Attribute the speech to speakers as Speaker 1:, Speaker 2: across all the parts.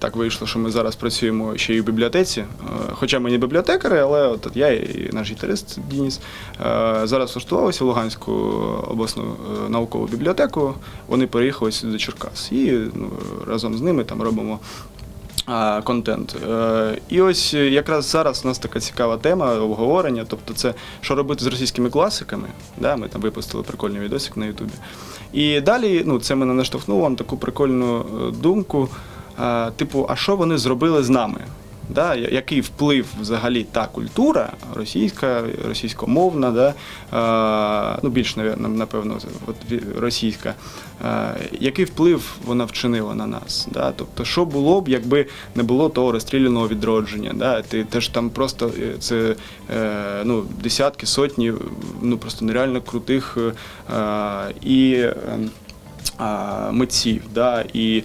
Speaker 1: Так вийшло, що ми зараз працюємо ще й у бібліотеці. Е, Хоча ми не бібліотекари, але от я і наш гітарист Дініс е, зараз влаштувалися в Луганську обласну е, наукову бібліотеку. Вони переїхали сюди до Черкас. І ну, разом з ними там робимо контент. І ось якраз зараз у нас така цікава тема обговорення. Тобто, це що робити з російськими класиками. Да, ми там випустили прикольний відосик на Ютубі. І далі ну, це мене наштовхнуло на таку прикольну думку. Е, Типу, а що вони зробили з нами? Да, який вплив взагалі та культура російська, російськомовна, да, е, ну більш напевно, от, російська, е, який вплив вона вчинила на нас? Да? Тобто, що було б, якби не було того розстріляного відродження? Да? Ти теж там просто е, це е, ну, десятки, сотні ну, просто нереально крутих е, і. е, митців, да, і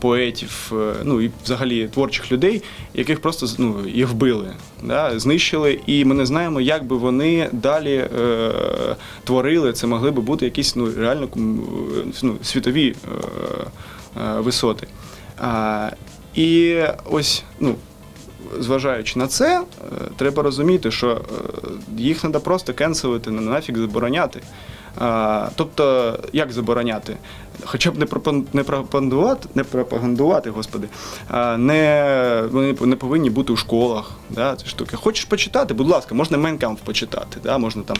Speaker 1: поетів, е, ну і взагалі творчих людей, яких просто ну, їх вбили, да, знищили, і ми не знаємо, як би вони далі е, творили. Це могли би бути якісь ну, реально ну, світові е, е, висоти. А, і ось, ну, зважаючи на це, е, треба розуміти, що е, їх треба просто кенселити, на- нафіг забороняти. Тобто, як забороняти? Хоча б не пропагандувати, не пропагандувати, господи, не, вони не повинні бути у школах. Да, ці штуки. Хочеш почитати, будь ласка, можна Майнкамп почитати, да, можна там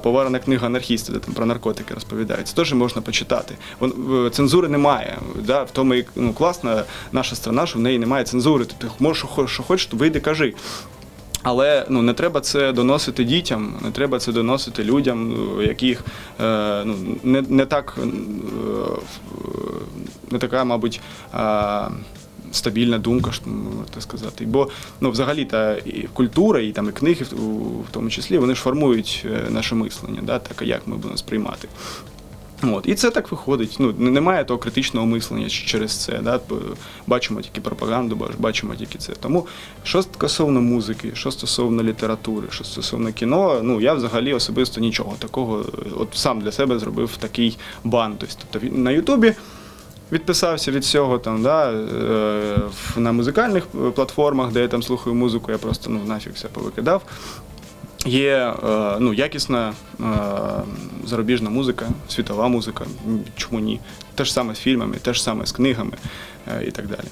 Speaker 1: поварена книга анархіста, де там про наркотики розповідається. Теж можна почитати. Цензури немає. Да, в тому і ну, класна наша страна, що в неї немає цензури. Ти можеш, що хочеш, вийди, кажи. Але ну не треба це доносити дітям, не треба це доносити людям, ну, яких е, ну не, не так е, не така, мабуть. Е, Стабільна думка, що можна сказати. Бо ну, взагалі та і культура, і там і книги, в, в тому числі, вони ж формують е, наше мислення, да, так як ми будемо сприймати. От, і це так виходить. Ну, немає того критичного мислення через це. Да? Бачимо тільки пропаганду, бач- бачимо тільки це. Тому що стосовно музики, що стосовно літератури, що стосовно кіно, ну я взагалі особисто нічого такого. е, От сам для себе зробив такий бан. Тобто на Ютубі відписався від всього там, да, е, на музикальних е, платформах, де я там слухаю музику, я просто ну, нафіг все повикидав. Є е, ну, якісна е, зарубіжна музика, світова музика, чому ні? Те ж саме з фільмами, те ж саме з книгами е, і так далі.